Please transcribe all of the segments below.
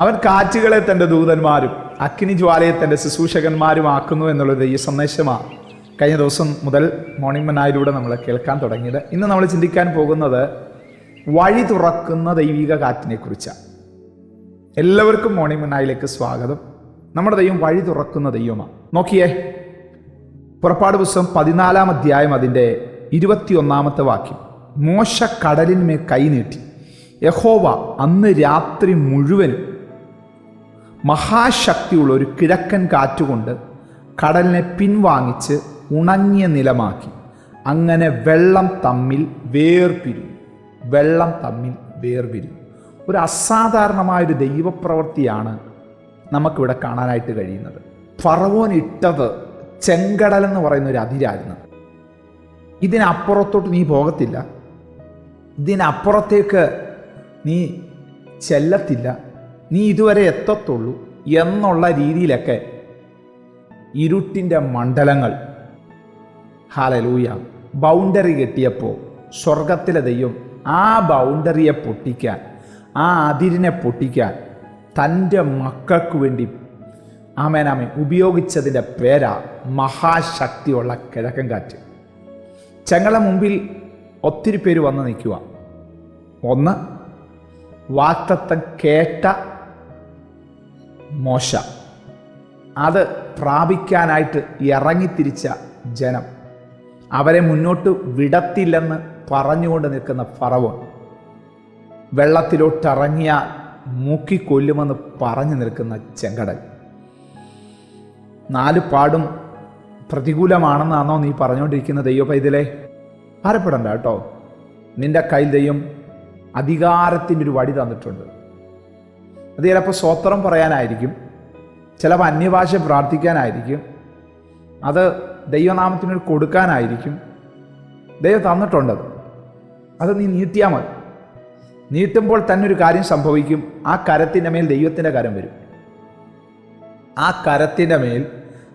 അവൻ കാറ്റുകളെ തന്റെ ദൂതന്മാരും അഗ്നി ജ്വാലയെ തന്റെ ശുശൂഷകന്മാരും ആക്കുന്നു എന്നുള്ളത് ഈ സന്ദേശമാണ് കഴിഞ്ഞ ദിവസം മുതൽ മോർണിംഗ് മനായിലൂടെ നമ്മൾ കേൾക്കാൻ തുടങ്ങിയത്. ഇന്ന് നമ്മൾ ചിന്തിക്കാൻ പോകുന്നത് വഴി തുറക്കുന്ന ദൈവിക കാറ്റിനെ കുറിച്ചാണ് എല്ലാവർക്കും മോർണിംഗ് മനായിലേക്ക് സ്വാഗതം. നമ്മുടെ ദൈവം വഴി തുറക്കുന്ന ദൈവമാണ്. നോക്കിയേ പുറപ്പാട് പുസ്തകം പതിനാലാം അധ്യായം അതിന്റെ ഇരുപത്തിയൊന്നാമത്തെ വാക്യം. മോശ കടലിന്മേൽ കൈനീട്ടി യഹോവ അന്ന് രാത്രി മുഴുവനും മഹാശക്തിയുള്ള ഒരു കിഴക്കൻ കാറ്റുകൊണ്ട് കടലിനെ പിൻവാങ്ങിച്ച് ഉണങ്ങിയ നിലമാക്കി. അങ്ങനെ വെള്ളം തമ്മിൽ വേർപിരിഞ്ഞു. വെള്ളം തമ്മിൽ വേർപിരിഞ്ഞു. ഒരു അസാധാരണമായൊരു ദൈവപ്രവൃത്തിയാണ് നമുക്കിവിടെ കാണാനായിട്ട് കഴിയുന്നത്. ഫറവോൻ ഇട്ടത് ചെങ്കടൽ എന്ന് പറയുന്ന ഒരു അതിരായിരുന്നു. ഇതിനപ്പുറത്തോട്ട് നീ പോകത്തില്ല. ഇതിനപ്പുറത്തേക്ക് നീ ചെല്ലത്തില്ല. നീ ഇതുവരെ എത്തത്തുള്ളൂ എന്നുള്ള രീതിയിലൊക്കെ ഇരുട്ടിന്റെ മണ്ഡലങ്ങൾ. ഹാലലൂയ ബൗണ്ടറി കെട്ടിയപ്പോൾ സ്വർഗത്തിലെ ദൈവം ആ ബൗണ്ടറിയെ പൊട്ടിക്കാൻ ആ അതിരിനെ പൊട്ടിക്കാൻ തന്റെ മക്കൾക്ക് വേണ്ടി ആമേനാമേ ഉപയോഗിച്ചതിന്റെ പേരാ മഹാശക്തിയുള്ള കിഴക്കൻ കാറ്റ്. ചങ്ങളെ മുമ്പിൽ ഒത്തിരി പേര് വന്ന് നിൽക്കുക. ഒന്ന് വാക്തത്വം കേട്ട മോശ. അത് പ്രാപിക്കാനായിട്ട് ഇറങ്ങിത്തിരിച്ച ജനം. അവരെ മുന്നോട്ട് വിടത്തില്ലെന്ന് പറഞ്ഞുകൊണ്ട് നിൽക്കുന്ന ഫറവോൻ. വെള്ളത്തിലോട്ടിറങ്ങിയാൽ മൂക്കിക്കൊല്ലുമെന്ന് പറഞ്ഞു നിൽക്കുന്ന ചെങ്കടൽ. നാല് പാടും പ്രതികൂലമാണെന്നാണോ നീ പറഞ്ഞുകൊണ്ടിരിക്കുന്ന ദൈവ പൈതലേ ഭാരപ്പെടണ്ട കേട്ടോ. നിന്റെ കയ്യിൽ ദൈവം അധികാരത്തിന്റെ ഒരു വടി തന്നിട്ടുണ്ട്. അത് ചിലപ്പോൾ സ്വത്രം പറയാനായിരിക്കും ചിലപ്പോൾ അന്യഭാഷ പ്രാർത്ഥിക്കാനായിരിക്കും അത് ദൈവനാമത്തിന് കൊടുക്കാനായിരിക്കും. ദൈവം തന്നിട്ടുണ്ടത് അത് നീ നീട്ടിയാൽ മതി. നീട്ടുമ്പോൾ തന്നെ ഒരു കാര്യം സംഭവിക്കും. ആ കരത്തിന്റെ മേൽ ദൈവത്തിന്റെ കരം വരും. ആ കരത്തിന്റെ മേൽ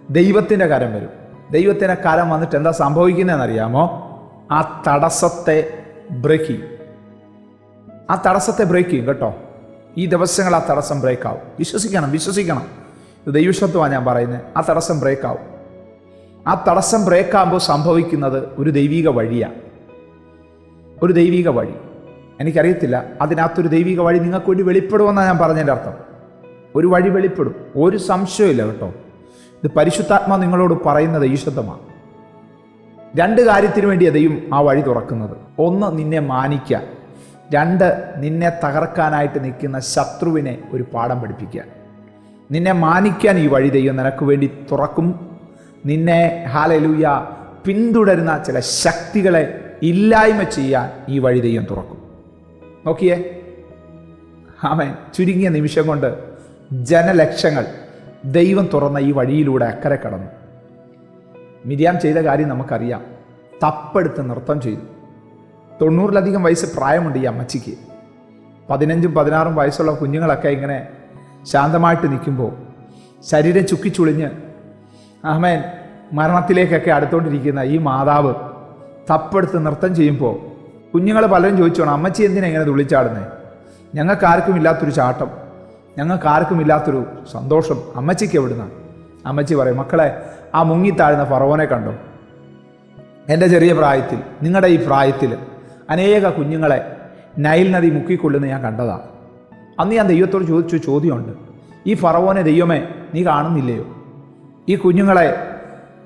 ദൈവത്തിന്റെ കരം വരും. ദൈവത്തിന്റെ കരം വന്നിട്ട് എന്താ സംഭവിക്കുന്നതെന്നറിയാമോ? ആ തടസ്സത്തെ ബ്രേക്ക് ചെയ്യും. ആ തടസ്സത്തെ ബ്രേക്ക് ചെയ്യും കേട്ടോ. ഈ ദിവസങ്ങൾ ആ തടസ്സം ബ്രേക്ക് ആവും. വിശ്വസിക്കണം വിശ്വസിക്കണം. ഇത് ദൈവശത്വമാണ് ഞാൻ പറയുന്നത് ആ തടസ്സം ബ്രേക്ക് ആവും. ആ തടസ്സം ബ്രേക്ക് ആകുമ്പോൾ സംഭവിക്കുന്നത് ഒരു ദൈവിക വഴിയാണ്. ഒരു ദൈവിക വഴി. എനിക്കറിയത്തില്ല അതിനകത്തൊരു ദൈവിക വഴി നിങ്ങൾക്ക് വേണ്ടി വെളിപ്പെടുമെന്നാണ് ഞാൻ പറഞ്ഞതിന്റെ അർത്ഥം. ഒരു വഴി വെളിപ്പെടും. ഒരു സംശയമില്ല കേട്ടോ. ഇത് പരിശുദ്ധാത്മ നിങ്ങളോട് പറയുന്നത് ഈശ്വത്വമാണ് രണ്ട് കാര്യത്തിന് വേണ്ടിയാണ് ദൈവം ആ വഴി തുറക്കുന്നത്. ഒന്ന് നിന്നെ മാനിക്കാൻ രണ്ട് നിന്നെ തകർക്കാനായിട്ട് നിൽക്കുന്ന ശത്രുവിനെ ഒരു പാഠം പഠിപ്പിക്കുക. നിന്നെ മാനിക്കാൻ ഈ വഴി ദൈവം നിനക്ക് വേണ്ടി തുറക്കും. നിന്നെ ഹാലലൂയ പിന്തുടരുന്ന ചില ശക്തികളെ ഇല്ലായ്മ ചെയ്യാൻ ഈ വഴി ദൈവം തുറക്കും. നോക്കിയേ. അവൻ ചുരുങ്ങിയ നിമിഷം കൊണ്ട് ജനലക്ഷങ്ങൾ ദൈവം തുറന്ന ഈ വഴിയിലൂടെ അക്കരെ കടന്നു. മിരിയാം ചെയ്ത കാര്യം നമുക്കറിയാം. തപ്പെടുത്ത് നൃത്തം ചെയ്തു. തൊണ്ണൂറിലധികം വയസ്സ് പ്രായമുണ്ട് ഈ അമ്മച്ചിക്ക്. പതിനഞ്ചും പതിനാറും വയസ്സുള്ള കുഞ്ഞുങ്ങളൊക്കെ ഇങ്ങനെ ശാന്തമായിട്ട് നിൽക്കുമ്പോൾ ശരീരം ചുക്കിച്ചുളിഞ്ഞ് അഹമേൻ മരണത്തിലേക്കൊക്കെ അടുത്തോണ്ടിരിക്കുന്ന ഈ മാതാവ് തപ്പെടുത്ത് നൃത്തം ചെയ്യുമ്പോൾ കുഞ്ഞുങ്ങൾ പലരും ചോദിച്ചോണം അമ്മച്ചി എന്തിനാ ഇങ്ങനെ തുള്ളിച്ചാടുന്നത് ഞങ്ങൾക്ക് ആർക്കും ഇല്ലാത്തൊരു ചാട്ടം ഞങ്ങൾക്ക് ആർക്കും ഇല്ലാത്തൊരു സന്തോഷം അമ്മച്ചിക്ക് എവിടുന്ന? അമ്മച്ചി പറയും മക്കളെ ആ മുങ്ങിത്താഴുന്ന ഫറവോനെ കണ്ടോ? എന്റെ ചെറിയ പ്രായത്തിൽ നിങ്ങളുടെ ഈ പ്രായത്തിൽ അനേക കുഞ്ഞുങ്ങളെ നൈൽ നദി മുക്കിക്കൊള്ളുന്ന ഞാൻ കണ്ടതാണ് അന്ന് ഞാൻ ദൈവത്തോട് ചോദിച്ചു ചോദ്യമുണ്ട് ഈ ഫറവോനെ ദൈവമേ നീ കാണുന്നില്ലയോ? ഈ കുഞ്ഞുങ്ങളെ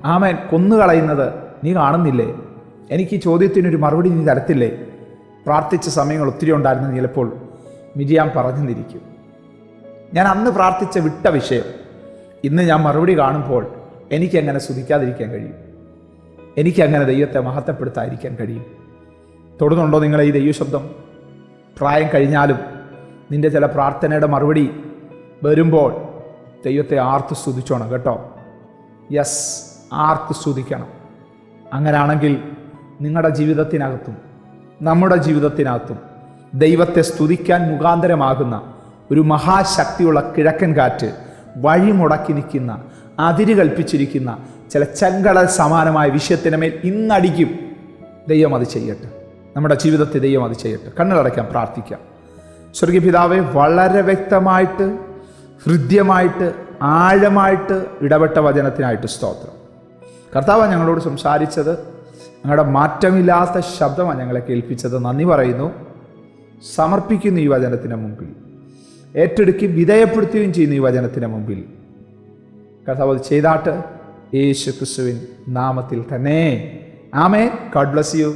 ആമൻ കൊന്നുകളയുന്നത് നീ കാണുന്നില്ലേ? എനിക്ക് ഈ ചോദ്യത്തിനൊരു മറുപടി നീ തരത്തില്ലേ? പ്രാർത്ഥിച്ച സമയങ്ങൾ ഒത്തിരി ഉണ്ടായിരുന്നു ചിലപ്പോൾ മിരിയാം പറഞ്ഞു നിന്നിരിക്കും ഞാൻ അന്ന് പ്രാർത്ഥിച്ച വിട്ട വിഷയം ഇന്ന് ഞാൻ മറുപടി കാണുമ്പോൾ എനിക്കങ്ങനെ സ്തുതിക്കാതിരിക്കാൻ കഴിയും. എനിക്കങ്ങനെ ദൈവത്തെ മഹത്വപ്പെടുത്താതിരിക്കാൻ കഴിയും. തൊടുന്നുണ്ടോ നിങ്ങളെ ഈ ദൈവശബ്ദം? പ്രായം കഴിഞ്ഞാലും നിന്റെ ചില പ്രാർത്ഥനയുടെ മറുപടി വരുമ്പോൾ ദൈവത്തെ ആർത്ത് സ്തുതിച്ചോണം കേട്ടോ. യെസ് ആർത്ത് സ്തുതിക്കണം. അങ്ങനാണെങ്കിൽ നിങ്ങളുടെ ജീവിതത്തിനകത്തും നമ്മുടെ ജീവിതത്തിനകത്തും ദൈവത്തെ സ്തുതിക്കാൻ മുഖാന്തരമാകുന്ന ഒരു മഹാശക്തിയുള്ള കിഴക്കൻ കാറ്റ് വഴിമുടക്കി നിൽക്കുന്ന അതിര് കൽപ്പിച്ചിരിക്കുന്ന ചില ചെങ്കടൽ സമാനമായ വിഷയത്തിന് മേൽ ഇന്നടിക്കും ദൈവം അത് ചെയ്യട്ടെ. നമ്മുടെ ജീവിതത്തിൽ ദൈവം അത് ചെയ്യട്ടെ. കണ്ണുകളടയ്ക്കാം പ്രാർത്ഥിക്കാം. സ്വർഗീയ പിതാവെ വളരെ വ്യക്തമായിട്ട് ഹൃദ്യമായിട്ട് ആഴമായിട്ട് ഇടപെട്ട വചനത്തിനായിട്ട് സ്തോത്രം. കർത്താവ് ഞങ്ങളോട് സംസാരിച്ചത് ഞങ്ങളുടെ മാറ്റമില്ലാത്ത ശബ്ദമാണ് ഞങ്ങളെ കേൾപ്പിച്ചത്. നന്ദി പറയുന്നു. സമർപ്പിക്കുന്നു ഈ വചനത്തിന് മുമ്പിൽ. ഏറ്റെടുക്കുകയും വിധേയപ്പെടുത്തുകയും ചെയ്യുന്നു ഈ വചനത്തിന് മുമ്പിൽ. കർത്താവ് അത് ചെയ്താട്ട് യേശു ക്രിസ്തുവിൻ നാമത്തിൽ തന്നെ. ആമേ ഗോഡ് ബ്ലസ് യു